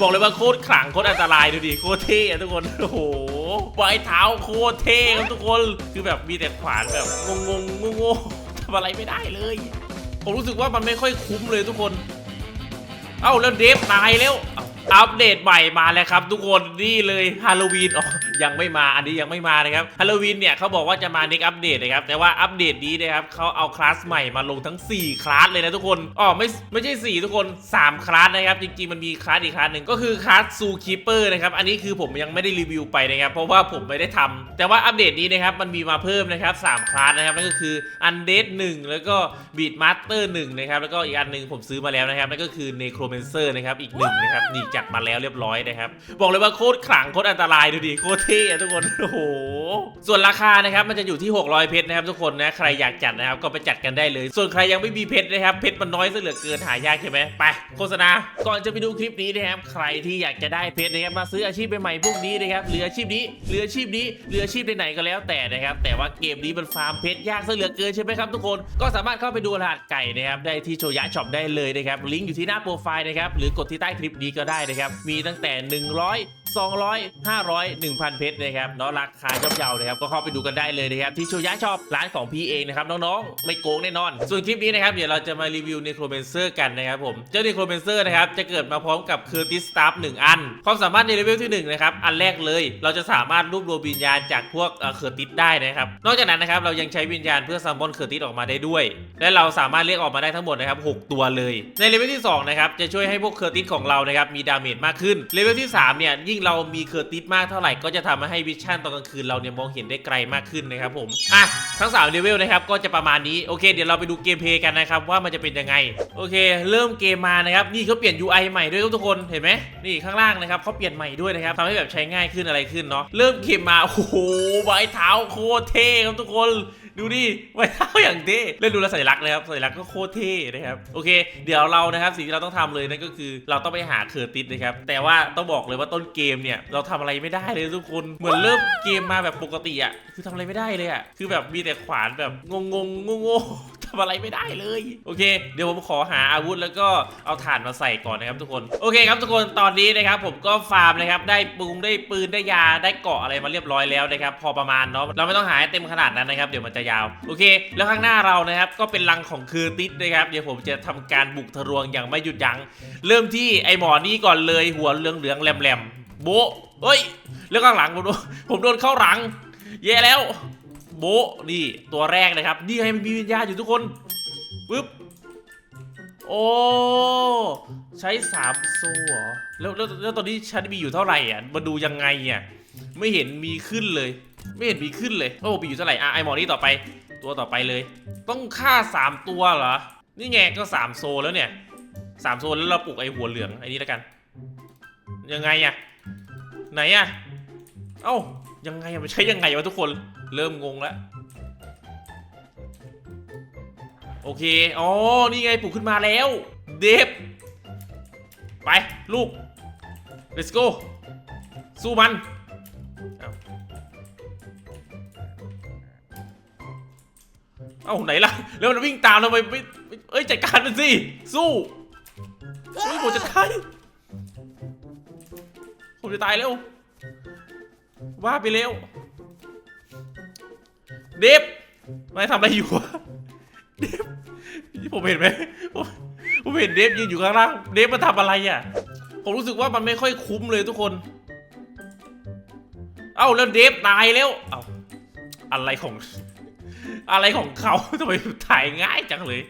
บอกเลยว่าโคตรขลังโคตรอันตรายดูดิโคตรเท่อะทุกคนโอ้โหปลายเท้าโคตรเท่ครับทุกคนคือแบบมีแต่ขวานแบบงงงงงงทำอะไรไม่ได้เลยผมรู้สึกว่ามันไม่ค่อยคุ้มเลยทุกคน เอ้าแล้วเดฟตายแล้วเอา อัปเดตใหม่มาแล้วครับ ทุกคนนี่เลยฮาโลวีนอ๋อยังไม่มาอันนี้ยังไม่มานะครับฮาโลวีนเนี่ยเขาบอกว่าจะมาในอัปเดตนะครับแต่ว่าอัปเดตนี้นะครับเขาเอาคลาสใหม่มาลงทั้ง 4 คลาสเลยนะทุกคนอ๋อไม่ไม่ใช่ 4 ทุกคน 3 คลาสนะครับจริงๆมันมีคลาสอีกคลาสหนึ่งก็คือคลาสซูคีเปอร์นะครับอันนี้คือผมยังไม่ได้รีวิวไปนะครับเพราะว่าผมไม่ได้ทำแต่ว่าอัปเดตนี้นะครับมันมีมาเพิ่มนะครับ3คลาสนะครับนั่นก็คืออันเดดหนึ่งแล้วก็บีดมาสเตอร์หนึ่งนะครับแล้วก็อีกอันหนึ่งผมซื้อมาแล้วนะครับนั่นก็คือเนโครเมนเซอร์นะครับอีกหนึ่งนะครับนี่จดมาแล้วเรียบร้อยนะครับ บอกเลยว่าโคตรขลังโคตรอันตรายดูดิโคตรเท่อะทุกคนโอ้โห ส่วนราคานะครับมันจะอยู่ที่ 600 เพชรนะครับทุกคนนะใครอยากจัดนะครับก็ไปจัดกันได้เลย ส่วนใครยังไม่มีเพชรนะครับเพชรมันน้อยซะเหลือเกินหายากใช่ไหมไปโฆษณาก่อนจะไปดูคลิปนี้นะครับใครที่อยากจะได้เพชรนะครับมาซื้ออาชีพใหม่ๆพวกนี้นะครับหรืออาชีพนี้หรืออาชีพนี้หรืออาชีพไหนๆก็แล้วแต่นะครับแต่ว่าเกมนี้มันฟาร์มเพชรยากซะเหลือเกินใช่ไหมครับทุกคนก็สามารถเข้าไปดูรหัสไก่นะครับได้ที่โชยะช็อปได้เลยนะครับลิงก์อยู่ที่หน้าโปรไฟล์นะครับหรือกดที่ใต้คลิปนี้ก็ได้นะครับมีตั้งแต่ 100 200 500 1,000 เพชรนะครับเนาะราคาย่อมเยานะครับก็เข้าไปดูกันได้เลยนะครับที่โชยะชอปร้านของพี่เองนะครับน้องๆ ไม่โกงแน่นอน ส่วนคลิปนี้นะครับเดี๋ยวเราจะมารีวิวเนโครเมนเซอร์กันนะครับผมเจ้าเนโครเมนเซอร์นะครับจะเกิดมาพร้อมกับเคอร์ติสตาร์หนึ่งอัน ความสามารถในเลเวลที่1นะครับอันแรกเลย เราจะสามารถรวบรวมวิญญาณจากพวกเคอร์ติสได้นะครับนอกจากนั้นนะครับเรายังใช้วิญญาณเพื่อซัมมอนเคอร์ติสออกมาได้ด้วย และเราสามารถเรียกออกมาได้ทั้งหมดนะครับ6ตัวเลย ในเลเวลที่2นะครับจะช่วยให้พวกเคอร์ติสของเรานะครับมีดาเมจมากขึ้นเลเวลที่3เนี่ยยิ่งเรามีเคอร์ติสมากเท่าไหร่ก็จะทำให้วิชั่นตอนกลางคืนเราเนี่ยมองเห็นได้ไกลมากขึ้นนะครับผมอะทั้ง3เลเวลนะครับก็จะประมาณนี้โอเค เดี๋ยวเราไปดูเกมเพลย์กันนะครับว่ามันจะเป็นยังไงโอเค เริ่มเกมมานะครับนี่เขาเปลี่ยน UI ใหม่ด้วยครับทุกคนเห็นไหมนี่ข้างล่างนะครับเขาเปลี่ยนใหม่ด้วยนะครับทำให้แบบใช้ง่ายขึ้นอะไรขึ้นเนาะเริ่มเกมมาโอ้โหไม้เท้าโคตรเท่ครับทุกคน ดูดิไว้เท้าอย่างเท่เล่นดูแลสัญลักษณ์นะครับสัญลักษณ์ก็โคตรเท่นะครับโอเค เดี๋ยวเรานะครับสิ่งที่เราต้องทำเลยนั่นก็คือ เราต้องไปหาเคอร์ติสนะครับแต่ว่าต้องบอกเลยว่าต้นเกมเนี่ยเราทำอะไรไม่ได้เลยทุกคนเหมือนเริ่มเกมมาแบบปกติอะคือทำอะไรไม่ได้เลยอะคือแบบมีแต่ขวานแบบงงงงงง ทำอะไรไม่ได้เลย โอเค เดี๋ยวผมขอหาอาวุธแล้วก็เอาถ่านมาใส่ก่อนนะครับทุกคน โอเคครับทุกคนตอนนี้นะครับผมก็ฟาร์มนะครับได้ปุงได้ปืนได้ยาได้เกาะอะไรมาเรียบร้อยแล้วนะครับพอประมาณเนาะเราไม่ต้องหาให้เต็มขนาดนั้นนะครับเดี๋ยวมันจะยาว โอเค แล้วข้างหน้าเรานะครับก็เป็นรังของคือติสนะครับเดี๋ยวผมจะทำการบุกทะลวงอย่างไม่หยุดยั้งเริ่มที่ไอหมอนี่ก่อนเลยหัวเหลืองเหลืองๆแหลมโบเฮ้ยแล้วข้างหลังผมโดนผมโดนเข้าหลังแย่แล้ว โบนี่ตัวแรกนะครับ นี่ให้มันมีวิญญาณอยู่ทุกคนปึ๊บโอ้ใช้สามโซ่เหรอแล้วแล้วแล้วตอนนี้ฉันมีอยู่เท่าไหร่อะมาดูยังไงอะไม่เห็นมีขึ้นเลย ไม่เห็นมีขึ้นเลยโอ้มีอยู่เท่าไหร่อะไอหมอนี่ต่อไป ตัวต่อไปเลย ต้องฆ่าสามตัวเหรอนี่ไงก็สามโซแล้วเนี่ยสามโซแล้วเราปลุกไอหัวเหลืองไอนี้แล้วกัน ยังไงอะไหนอะเอ้ายังไงอะมันใช้ยังไงวะทุกคน เริ่มงงแล้วโอเค อ๋อ นี่ไงปลุกขึ้นมาแล้ว เดฟ ไป ลูก let's go สู้มัน เอ้าไหนล่ะ แล้วมันวิ่งตามทำไมไม่เอ้ยจัดการมันสิ สู้เฮ้ผมจะตายผมจะตายแล้ว ว่าไปแล้ว ดฟไม่ทำอะไรอยู่วะเดฟนี่ผมเห็นไหมผมผมเห็นเดฟยืนอยู่ข้างล่างเดฟมาทำอะไรอะ ผมรู้สึกว่ามันไม่ค่อยคุ้มเลยทุกคน เอ้าแล้วเดฟตายแล้วเอ้าอะไรของ อะไรของเขาทำไมถ่ายง่ายจังเลย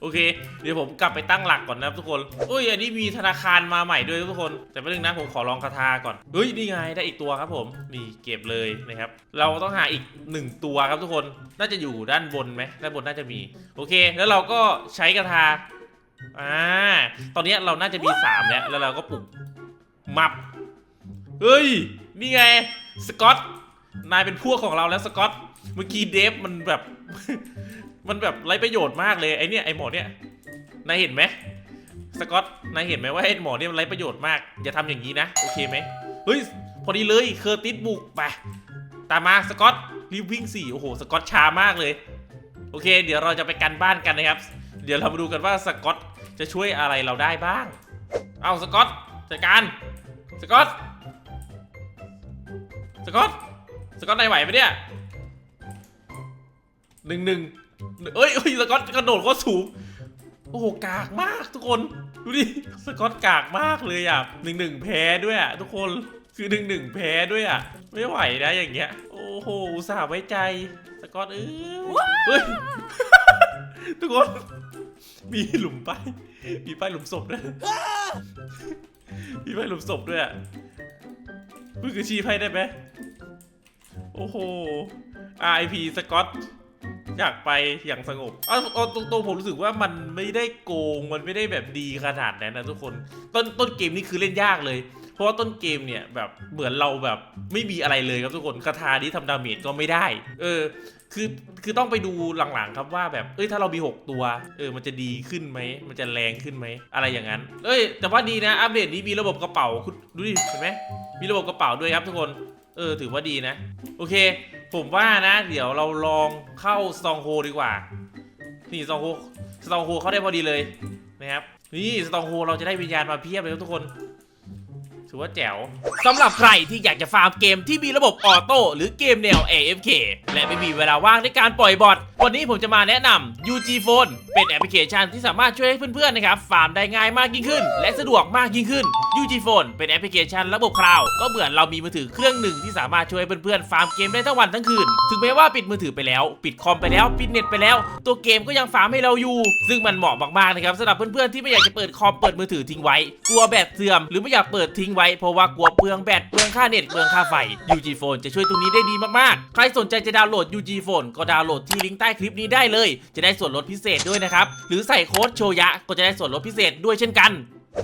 โอเค เดี๋ยวผมกลับไปตั้งหลักก่อนนะครับทุกคนเอ้ย อันนี้มีธนาคารมาใหม่ด้วยทุกคน แต่ไม่เรื่องนะผมขอลองคาถาก่อน เฮ้ย นี่ไงได้อีกตัวครับผม นี่เก็บเลยนะครับ เราต้องหาอีกหนึ่งตัวครับทุกคน น่าจะอยู่ด้านบนไหมด้านบนน่าจะมี โอเค แล้วเราก็ใช้คาถาอ่า ตอนนี้เราน่าจะมีสามแล้ว แล้วเราก็ปลุกมับ เฮ้ย นี่ไง สกอต นายเป็นพวกของเราแล้วสกอต เมื่อกี้เดฟมันแบบ มันแบบไร้ประโยชน์มากเลยไอเนี่ยไอหมอเนี่ยนายเห็นไหมสกอตนายเห็นไหมว่าไอหมอเนี่ยมันไร้ประโยชน์มาก อย่าทำอย่างนี้นะโอเคไหมเฮ้ยพอดีเลยเคอร์ติสบุกไปตามมาสกอตรีบวิ่งสี่โอ้โหสกอตช้ามากเลย โอเค เดี๋ยวเราจะไปกันบ้านกันนะครับ เดี๋ยวเรามาดูกันว่าสกอตจะช่วยอะไรเราได้บ้าง เอาสกอตจัดการสกอตสกอตสกอตนายไหวไหมเนี่ย หนึ่งหนึ่งเอ้ยเอ้ยสกอตกระโดดก็สูง โอ้โหกากมากทุกคน ดูดิ สกอตกากมากเลยอะหนึ่งหนึ่งแพ้ด้วยอะทุกคน คือหนึ่งหนึ่งแพ้ด้วยอะ ไม่ไหวนะอย่างเงี้ย โอ้โห อุตส่าห์ไว้ใจ สกอตเอ้ยเฮ้ย ทุกคน มีหลุมป้ายมีป้ายหลุมศพด้วยมีป้ายหลุมศพด้วยอะมือคือชีพให้ได้ไหมโอ้โห RIP สกอต อยากไปอย่างสงบเอาเอาตรงๆผมรู้สึกว่ามันไม่ได้โกงมันไม่ได้แบบดีขนาดนั้นนะทุกคนต้นต้นเกมนี้คือเล่นยากเลย เพราะว่าต้นเกมเนี่ยแบบเหมือนเราแบบไม่มีอะไรเลยครับทุกคนคาถานี้ทำดาเมจก็ไม่ได้ เออคือคือต้องไปดูหลังๆครับว่าแบบเอ้ยถ้าเรามี 6 ตัว เออมันจะดีขึ้นไหม มันจะแรงขึ้นไหม อะไรอย่างนั้น เอ้ย แต่ว่าดีนะ อัปเดตนี้มีระบบกระเป๋าคุณดูดิเห็นไหมมีระบบกระเป๋าด้วยครับทุกคน เออถือว่าดีนะ โอเค ผมว่านะ เดี๋ยวเราลองเข้าสตองโฮดีกว่า นี่สตองโฮสตองโฮเข้าได้พอดีเลยนะครับ นี่สตองโฮเราจะได้วิญญาณมาเพียบเลยทุกคน ถือว่าแจ๋วสำหรับใครที่อยากจะฟาร์มเกมที่มีระบบออโต้หรือเกมแนว AFK และไม่มีเวลาว่างในการปล่อยบอทวันนี้ผมจะมาแนะนำ UG Phone เป็นแอปพลิเคชันที่สามารถช่วยให้เพื่อนๆนะครับฟาร์มได้ง่ายมากยิ่งขึ้น และสะดวกมากยิ่งขึ้น UG Phone เป็นแอปพลิเคชันระบบคลาวก็เหมือนเรามีมือถือเครื่องหนึ่งที่สามารถช่วยเพื่อนๆฟาร์มเกมได้ทั้งวันทั้งคืนถึงแม้ว่าปิดมือถือไปแล้ว ปิดคอมไปแล้วปิดเน็ตไปแล้ว ตัวเกมก็ยังฟาร์มให้เราอยู่ ซึ่งมันเหมาะมากๆนะครับสำหรับเพื่อนๆที่ไม่อยากจะเปิดคอมเปิดมือถือทิ้งไว้กลัวแบตเสื่อมหรือไม่อยากเปิดทิ้งไว้เพราะว่ากลัวเปลืองแบตเปลืองค่าเน็ตเปลืองค่าไฟ UG Phone จะช่วยตรงนี้ได้ดีมากๆ ใครสนใจจะดาวน์โหลด UG Phone ก็ดาวน์โหลดที่ลิงก์ใต้คลิปนี้ได้เลย จะได้ส่วนลดพิเศษด้วยนะครับหรือใส่โค้ดโชยะก็จะได้ส่วนลดพิเศษด้วยเช่นกัน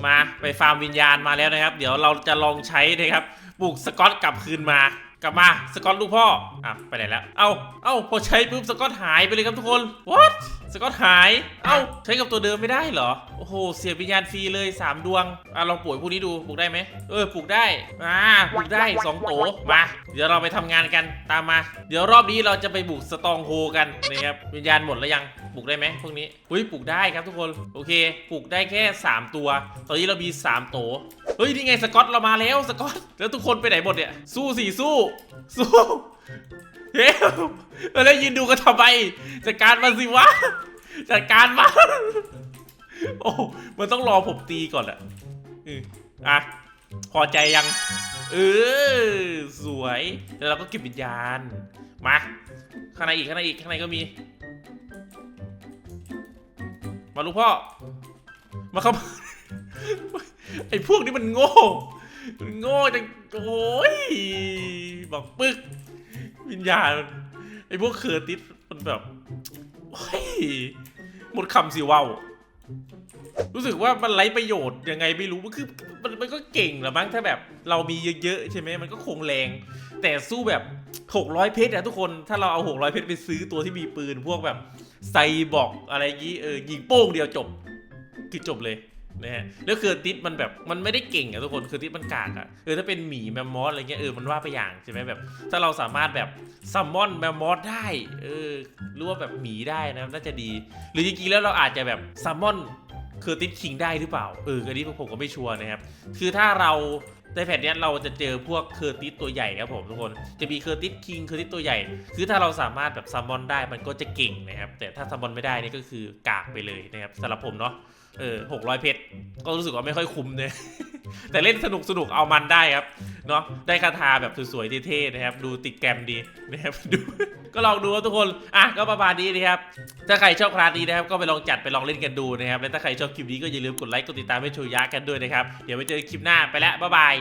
มาไปฟาร์มวิญญาณมาแล้วนะครับ เดี๋ยวเราจะลองใช้นะครับปลุกสกอตกลับคืนมา กลับมาสกอตลูกพ่ออะไปไหนแล้ว เอ้าเอ้าพอใช้ปุ๊บสกอตหายไปเลยครับทุกคน what สกอตหาย เอ้าใช้กับตัวเดิมไม่ได้เหรอ โอ้โห เสียวิญญาณฟรีเลย 3 ดวง อะลองป่วยพวกนี้ดู ปลุกได้ไหม เออ ปลุกได้ อ่า ปลุกได้สองโต มา เดี๋ยวเราไปทำงานกัน ตามมา เดี๋ยวรอบนี้เราจะไปบุกสตองโฮกันนะครับ วิญญาณหมดแล้วยัง ปลุกได้ไหมพวกนี้อุ้ยปลุกได้ครับทุกคนโอเคปลุกได้แค่ 3 ตัว ตอนนี้เรามี 3 โตเฮ้ยนี่ไงสกอตเรามาแล้วสกอตแล้วทุกคนไปไหนหมดเนี่ยสู้สิสู้สู้เฮ้ยแล้วยืนดูกันทำไมจัดการมาสิวะจัดการมาโอ้มันต้องรอผมตีก่อนอะอืออะพอใจยังเออสวย แล้วเราก็เก็บวิญญาณ มา ข้างในอีก ข้างในอีก ข้างในก็มี มาลูกพ่อ มาครับ ไอ้พวกนี้มันโง่ มันโง่จัง โอ้ยบอกปึ๊กวิญญาณมันไอ้พวกเคอร์ติสมันแบบโอ้ยหมดคำสิเว้ารู้สึกว่ามันไร้ประโยชน์ยังไงไม่รู้มันคือมันมันก็เก่งแหละมั้งถ้าแบบเรามีเยอะๆใช่ไหมมันก็คงแรง แต่สู้แบบ 600เพชรอะทุกคนถ้าเราเอา600เพชรไปซื้อตัวที่มีปืน พวกแบบไซบอกอะไรอยี้เออยิงโป้งเดียวจบคือจบเลยนะฮะแล้วคือติสมันแบบมันไม่ได้เก่งอะทุกคนคือติสมันกากอะเออถ้าเป็นหมีแมมมอสอะไรเงี้ยเออมันว่าไปอย่างใช่ไหมแบบ ถ้าเราสามารถแบบซัมมอนแมมมอสได้เออหรือว่าแบบหมีได้นะน่าจะดี หรือจริงๆแล้วเราอาจจะแบบซัมมอนเคอติสคิงได้หรือเปล่าเอออันนี้ผมก็ไม่ชัวร์นะครับคือถ้าเรา ในแผ่นนี้เราจะเจอพวกเคอร์ติสตัวใหญ่ครับผมทุกคน จะมีเคอร์ติสคิงเคอร์ติสตัวใหญ่ คือถ้าเราสามารถแบบซัมมอนได้มันก็จะเก่งนะครับ แต่ถ้าซัมมอนไม่ได้นี่ก็คือกากไปเลยนะครับสำหรับผมเนาะ เออหกร้อยเพชรก็รู้สึกว่าไม่ค่อยคุ้มเลยแต่เล่นสนุกสนุกเอามันได้ครับ เนาะได้คาถาแบบสวยๆเท่ๆนะครับ ดูติดแกมดีนะครับดูก็ลองดูทุกคนอะก็ประมาณนี้นะครับถ้าใครชอบคลาสนี้นะครับก็ไปลองจัดไปลองเล่นกันดูนะครับและถ้าใครชอบคลิปนี้ก็อย่าลืมกดไลค์กดติดตามให้โชยะกันด้วยนะครับเดี๋ยวไปเจอคลิปหน้าไปแล้วบ๊ายบาย